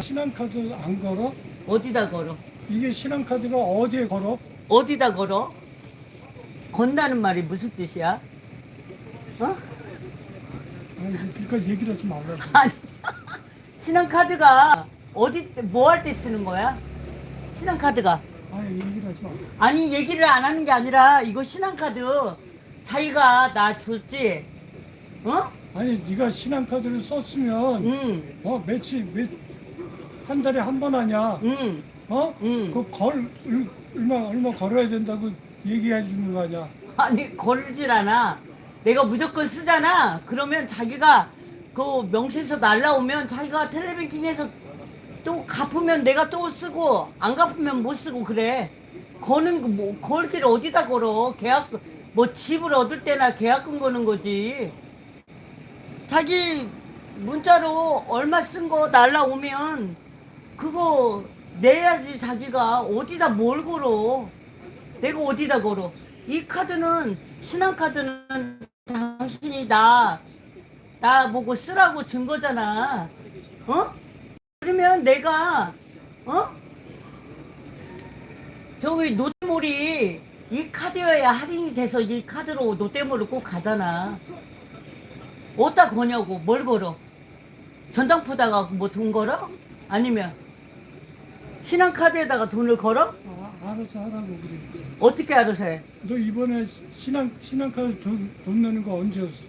신한카드 안 걸어? 어디다 걸어? 이게 신한카드가 어디에 걸어? 어디다 걸어? 건다는 말이 무슨 뜻이야? 어? 아니, 그러니까 얘기를 하지 말라고. 아니 신한카드가 어디 뭐 할 때 쓰는 거야? 신한카드가 아니, 얘기를 하지 마. 아니 얘기를 안 하는 게 아니라 이거 신한카드 자기가 나 줬지? 어? 아니, 네가 신한카드를 썼으면 응, 어 며칠 몇, 한 달에 한 번 하냐? 응, 어? 응. 그걸 얼마 얼마 걸어야 된다고 얘기해 주는 거 아니야? 아니 걸질 않아. 내가 무조건 쓰잖아. 그러면 자기가 그 명세서 날라오면 자기가 텔레뱅킹해서 또 갚으면 내가 또 쓰고 안 갚으면 못 쓰고 그래. 거는 거뭐 걸기를 어디다 걸어? 계약 뭐 집을 얻을 때나 계약금 거는 거지. 자기 문자로 얼마 쓴 거 날라오면 그거 내야지 자기가 어디다 뭘 걸어. 내가 어디다 걸어? 이 카드는 신한카드는 당신이 나, 나 보고 쓰라고 준 거잖아. 어? 그러면 내가, 어? 저기 노태몰이 이 카드여야 할인이 돼서 이 카드로 노태몰을 꼭 가잖아. 어디다 거냐고, 뭘 걸어? 전당포다가 뭐 돈 걸어? 아니면 신한카드에다가 돈을 걸어? 아, 알아서 하라고 그래. 어떻게 알아서 해? 너 이번에 신한 신한카드 돈, 돈 내는 거 언제였어?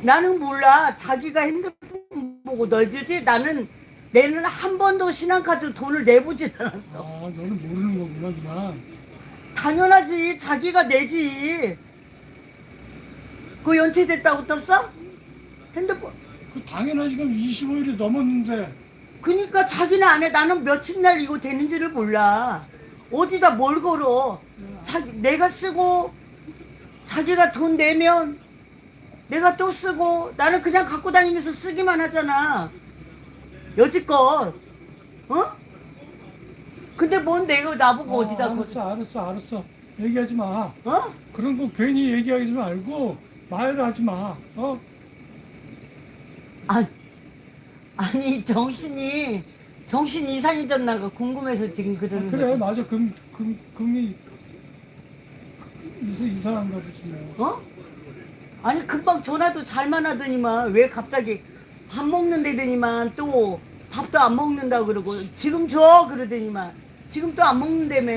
나는 몰라. 자기가 핸드폰 보고 넣어주지. 나는 내는 한 번도 신한카드 돈을 내보질 않았어. 아, 너는 모르는 거구나, 그냥. 당연하지. 자기가 내지. 그 연체됐다고 떴어? 핸드폰. 그 당연하지, 그럼 25일이 넘었는데. 그니까 자기는 안 해. 나는 며칠 날 이거 되는지를 몰라. 어디다 뭘 걸어. 자기, 내가 쓰고, 자기가 돈 내면, 내가 또 쓰고, 나는 그냥 갖고 다니면서 쓰기만 하잖아. 여지껏. 어? 근데 뭔 내가 나보고 아, 어디다 걸 알았어, 알았어, 알았어. 얘기하지 마. 어? 그런 거 괜히 얘기하지 말고 말을 하지 마. 어? 아, 아니, 정신이, 정신이 이상해졌나가 궁금해서 지금 그러는 그래, 거야. 맞아. 금, 금, 금이 이상, 이상한가 보지 뭐. 어? 아니 금방 전화도 잘만 하더니만 왜 갑자기 밥 먹는다더니만 또 밥도 안 먹는다 그러고 지금 줘 그러더니만 지금 또 안 먹는다며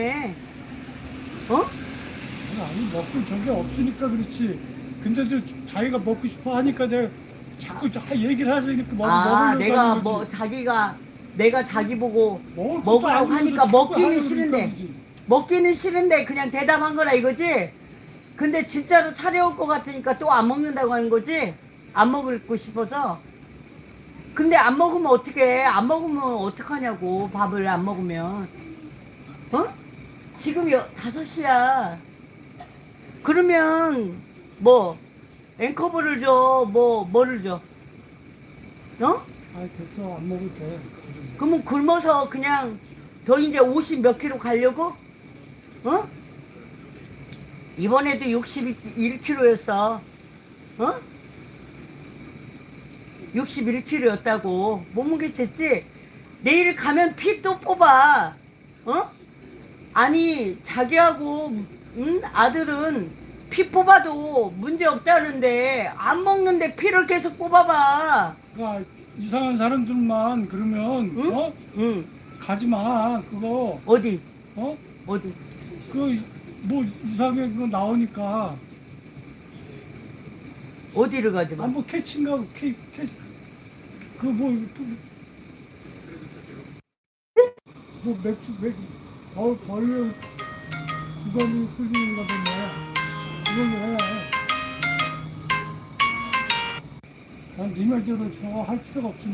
어? 아니, 먹고 저게 없으니까 그렇지. 근데도 자기가 먹고 싶어 하니까 내가 자꾸 자- 얘기를 하니까 먹, 아 먹으려고 내가 하는 뭐 거지. 자기가 내가 자기 보고 먹을 것도 먹으라고 아니면서 하니까 자꾸 먹기는 하려고 싫은데. 먹기는 싫은데 그냥 대답한 거라 이거지? 근데 진짜로 차려올 것 같으니까 또 안 먹는다고 하는 거지? 안 먹고 싶어서? 근데 안 먹으면 어떻게 안 먹으면 어떡하냐고 밥을 안 먹으면. 어? 지금 여, 5시야. 그러면 뭐 앵커볼을 줘뭐 뭐를 줘 어? 아, 됐어. 안 먹어도 돼. 그러면 굶어서 그냥 더 이제 50 몇 킬로 가려고? 어? 이번에도 61킬로였어. 어? 61킬로였다고. 몸무게 쟀지? 내일 가면 피 또 뽑아. 어? 아니, 자기하고, 응? 아들은 피 뽑아도 문제 없다는데, 안 먹는데 피를 계속 뽑아봐. 그러니까 이상한 사람들만 그러면 응? 어? 응. 가지 마. 그거 어디? 어? 어디? 그 뭐 이상하게 그거 나오니까 어디를 가지 마. 아뭐 캐치인가 캐 캐. 그뭐 뭐 맥주 맥 벌, 벌레 구간이 흘리는가 보네. 왜? 난네 말대로 저거 할 필요가 없으니까.